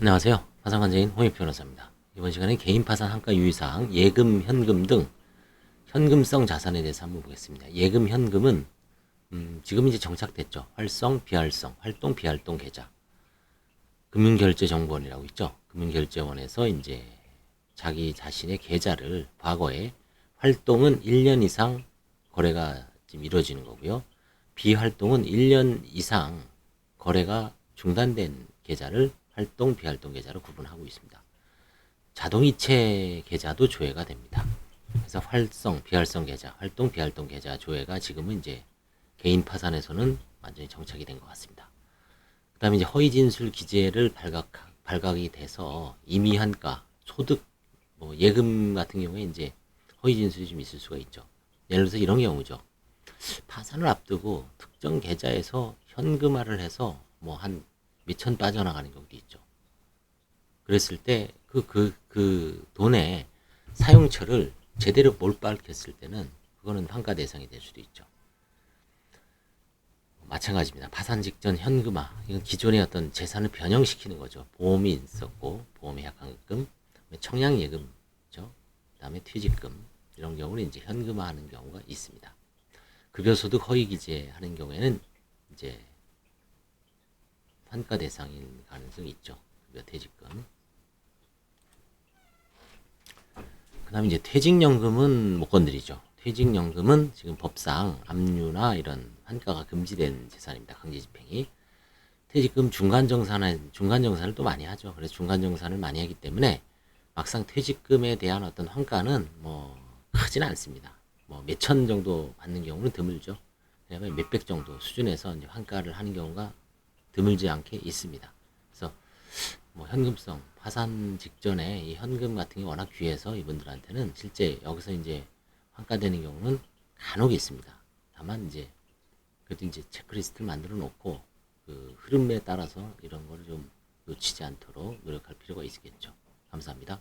안녕하세요. 파산관제인 홍익 변호사입니다. 이번 시간에 개인 파산 한가 유의사항, 예금, 현금 등 현금성 자산에 대해서 한번 보겠습니다. 예금, 현금은 음, 지금 이제 정착됐죠. 활성, 비활성, 활동, 비활동 계좌. 금융결제정보원이라고 있죠. 금융결제원에서 이제 자기 자신의 계좌를 과거에 활동은 1년 이상 거래가 지금 이루어지는 거고요. 비활동은 1년 이상 거래가 중단된 계좌를 활동, 비활동 계좌로 구분하고 있습니다. 자동이체 계좌도 조회가 됩니다. 그래서 활성, 비활성 계좌, 활동, 비활동 계좌 조회가 지금은 이제 개인 파산에서는 완전히 정착이 된 것 같습니다. 그 다음에 이제 허위 진술 기재를 발각, 발각이 돼서 임의한가, 소득, 뭐 예금 같은 경우에 이제 허위 진술이 좀 있을 수가 있죠. 예를 들어서 이런 경우죠. 파산을 앞두고 특정 계좌에서 현금화를 해서 뭐 한 몇천 빠져나가는 경우도 있죠. 그랬을 때 그, 그, 그 돈의 사용처를 제대로 못 밝혔을 때는 그거는 환가 대상이 될 수도 있죠. 마찬가지입니다. 파산 직전 현금화. 이건 기존의 어떤 재산을 변형시키는 거죠. 보험이 있었고, 보험의 약관금, 청량예금죠. 그 다음에 퇴직금. 이런 경우는 이제 현금화 하는 경우가 있습니다. 급여소득 허위 기재 하는 경우에는 이제 환가 대상인 가능성이 있죠. 급여 퇴직금. 그 다음에 이제 퇴직연금은 못 건드리죠. 퇴직연금은 지금 법상 압류나 이런 환가가 금지된 재산입니다. 강제집행이. 퇴직금 중간정산은, 중간정산을 또 많이 하죠. 그래서 중간정산을 많이 하기 때문에 막상 퇴직금에 대한 어떤 환가는 뭐 크진 않습니다. 뭐 몇 천 정도 받는 경우는 드물죠. 왜냐하면 몇백 정도 수준에서 이제 환가를 하는 경우가 드물지 않게 있습니다. 그래서 뭐 현금성 파산 직전에 이 현금 같은 게 워낙 귀해서 이분들한테는 실제 여기서 이제 환가되는 경우는 간혹 있습니다. 다만 이제 그래도 이제 체크리스트를 만들어 놓고 그 흐름에 따라서 이런 거를 좀 놓치지 않도록 노력할 필요가 있겠죠. 감사합니다.